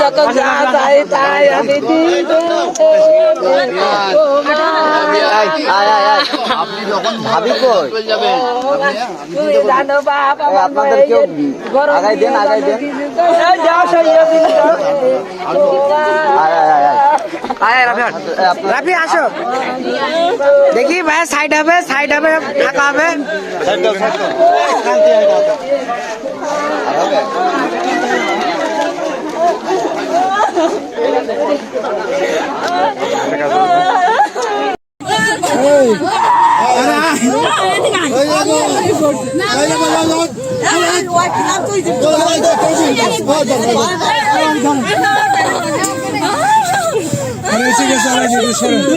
যখন যা চাই তাই আমি আপনি যখন ভাবি কই তুমি জানো বাপ আপনাদের কেউ আগাই দেন আগাই দেন যাও সইয়া দিন আয় আয় আয় আয় আয় রাফি হাট। এই আপনার রাফি আসো দেখি ভাই সাইড হবে সাইড হবে ফাঁকা হবে আরে ঠিক আছে আরে ঠিক আছে